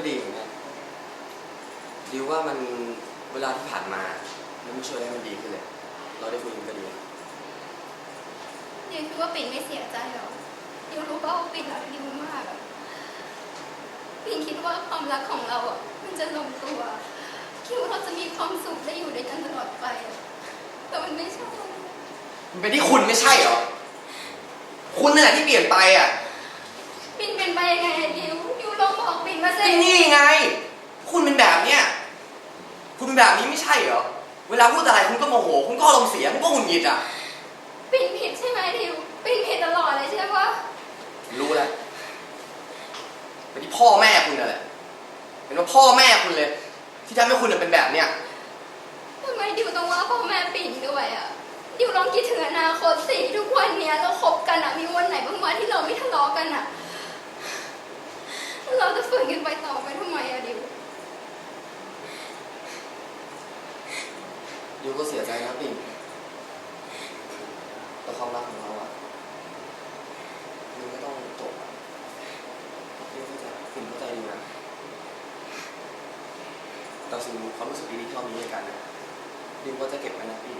ก็ดีเหมือนกันดิวว่ามันเวลาที่ผ่านมามันไม่ช่วยให้มันดีขึ้นเลย เราได้คุยกันก็ดี ดิวคิดว่าปิ่นไม่เสียใจหรอดิวรู้ป่าว่าปิ่นรักดิวมากอะปิ่นคิดว่าความรักของเราอะมันจะลงตัว คิดว่าเราจะมีความสุขได้อยู่ด้วยกันตลอดไปอะแต่มันไม่ใช่มันเป็นที่คุณไม่ใช่เหรอ คุณนั่นแหละที่เปลี่ยนไปอะ ปิ่นเป็นไปยังไงอะดิวดิวลอง บอกปิ่นมาสิไอ้นี่ไง คุณเป็นแบบเนี้ย คุณเป็นแบบนี้ไม่ใช่เหรอ เวลาพูดอะไรคุณก็โมโห คุณก็อารมณ์เสีย คุณก็หงุดหงิดอะ ปิ่นผิดใช่ไหมดิวปิ่นผิดตลอดเลยใช่ปะรู้แล้วเป็นที่พ่อแม่คุณนั่นแหละ เป็นว่าพ่อแม่คุณเลย ที่ทำให้คุณเป็นแบบเนี้ย ทำไมดิวต้องว่าพ่อแม่ปิ่นด้วยอะดิวลองคิดถึงอนาคตสิทุกวันเนี้ยเราคบกันอะมีวันไหนบ้างวะที่เราไม่ทะเลาะกันอะเรา จะฝืนกันไปต่อไปทำไมอะดิว ดิวก็เสียใจนะปิ่แต่ความรักของเราอะมันก็ต้องจบอะดิวเข้าใจปิ่นเข้าใจดิวนะแต่สิ่งความรู้สึกดีๆที่เรามีให้กันนะดิวก็จะเก็บไว้นะปิ่